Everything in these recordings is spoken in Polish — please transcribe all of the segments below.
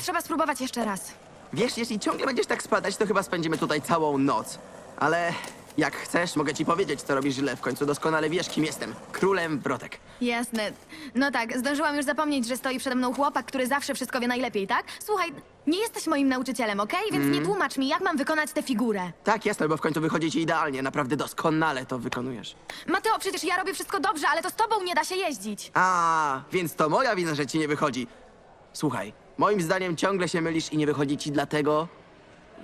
Trzeba spróbować jeszcze raz. Wiesz, jeśli ciągle będziesz tak spadać, to chyba spędzimy tutaj całą noc. Ale jak chcesz, mogę ci powiedzieć, co robisz źle. W końcu doskonale wiesz, kim jestem. Królem wrotek. Jasne. No tak, zdążyłam już zapomnieć, że stoi przede mną chłopak, który zawsze wszystko wie najlepiej, tak? Słuchaj, nie jesteś moim nauczycielem, okej? Więc Mm. nie tłumacz mi, jak mam wykonać tę figurę. Tak, jasne, bo w końcu wychodzi ci idealnie. Naprawdę doskonale to wykonujesz. Mateo, przecież ja robię wszystko dobrze, ale to z tobą nie da się jeździć. A, więc to moja wina, że ci nie wychodzi. Słuchaj, moim zdaniem ciągle się mylisz i nie wychodzi ci dlatego,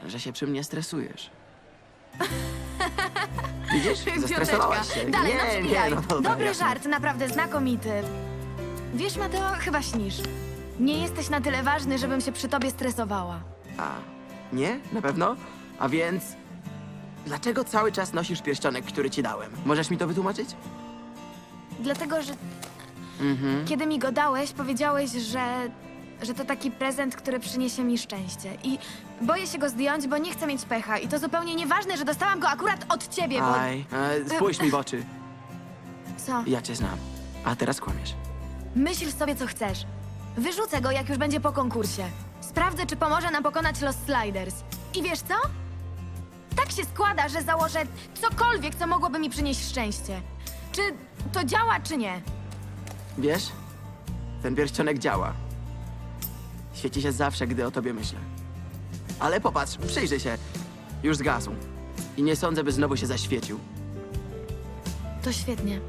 że się przy mnie stresujesz. Widzisz? Zestresowałaś się. Dalej, no nie, przybijaj. nie, no dobra, Dobry jasne. żart, naprawdę znakomity. Wiesz, Mateo, chyba śnisz. Nie jesteś na tyle ważny, żebym się przy tobie stresowała. A, nie? Na pewno? A więc... Dlaczego cały czas nosisz pierścionek, który ci dałem? Możesz mi to wytłumaczyć? Dlatego, że Mhm. kiedy mi go dałeś, powiedziałeś, że, że to taki prezent, który przyniesie mi szczęście. I boję się go zdjąć, bo nie chcę mieć pecha. I to zupełnie nieważne, że dostałam go akurat od ciebie, bo... Aj, e, spójrz mi w oczy. Co? Ja cię znam. A teraz kłamiesz. Myśl sobie, co chcesz. Wyrzucę go, jak już będzie po konkursie. Sprawdzę, czy pomoże nam pokonać Los Sliders. I wiesz co? Tak się składa, że założę cokolwiek, co mogłoby mi przynieść szczęście. Czy to działa, czy nie? Wiesz? Ten pierścionek działa. Świeci się zawsze, gdy o tobie myślę. Ale popatrz, przyjrzyj się. Już zgasł. I nie sądzę, by znowu się zaświecił. To świetnie.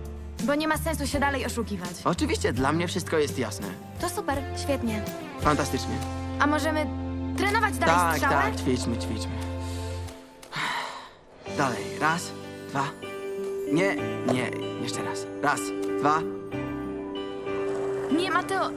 Bo nie ma sensu się dalej oszukiwać. Oczywiście, dla mnie wszystko jest jasne. To super, świetnie. Fantastycznie. A możemy trenować dalej tak, strzałę? tak, ćwiczmy, ćwiczmy. Dalej, raz, dwa. Nie, nie, jeszcze raz. Raz, dwa. Nie, Mateo,